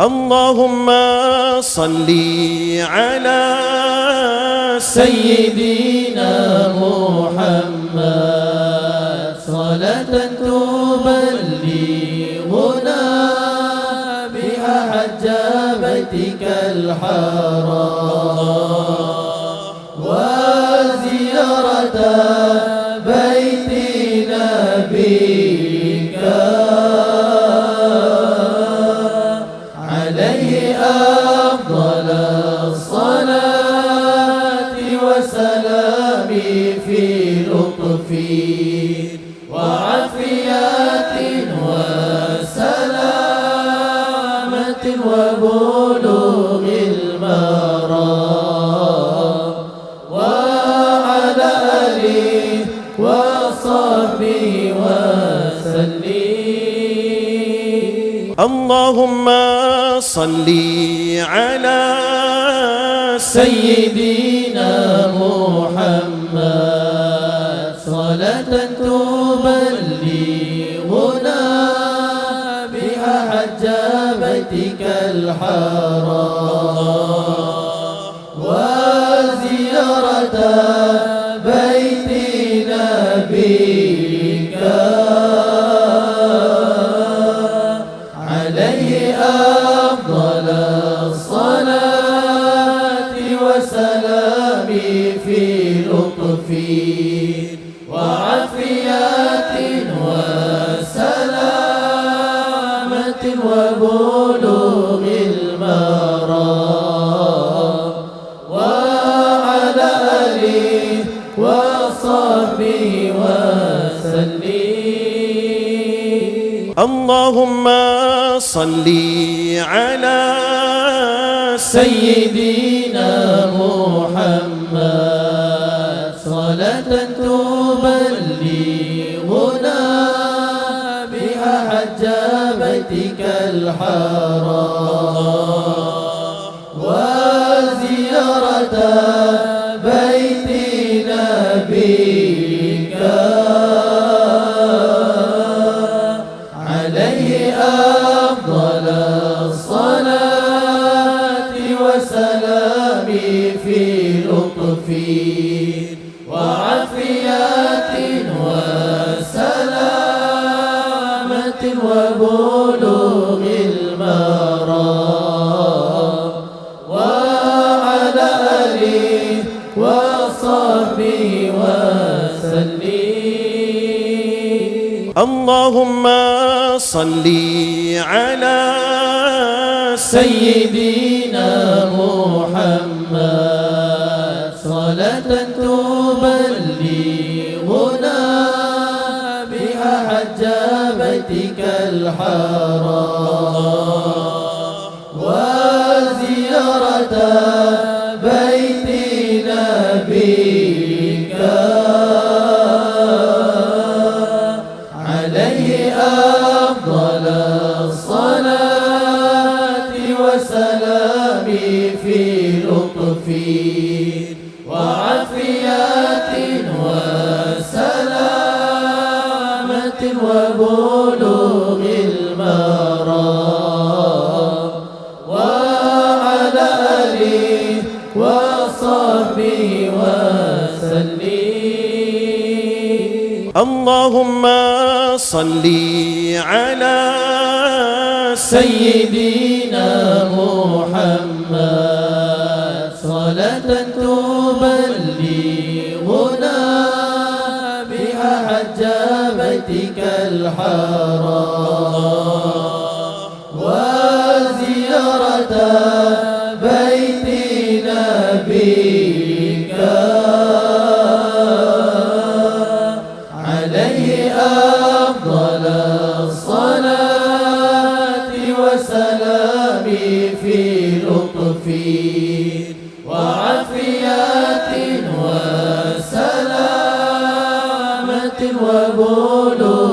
اللهم صل على سيدنا محمد. صلاة تبلغنا بها حج بيتك الحرام. في لطف وعافية وسلامة وبلوغ المرام. وعلى آله وصحبه وسلم. اللهم صل على سيدنا محمد صلاة تبلغنا بها حج بيتك الحرام. وزيارة بيت نبيك وبلوغ المرام. وعلى آله وصحبه وسلم. اللهم صل على سيدنا محمد. بيتك الحرام وزيارة بيت نبيك عليه أفضل الصلاة والسلام في لطف وعافية اللهم صل على سيدنا محمد. صلاة تبلغنا بها حج بيتك الحرام. والسلام في لطف وعافية وسلامة وبلوغ المرام. وعلى آله وصحبه وسلم. اللهم صل على سيدنا سيدنا محمد صلاة تبلغنا بها حج الحرام. وسلامة وبلوغ المرام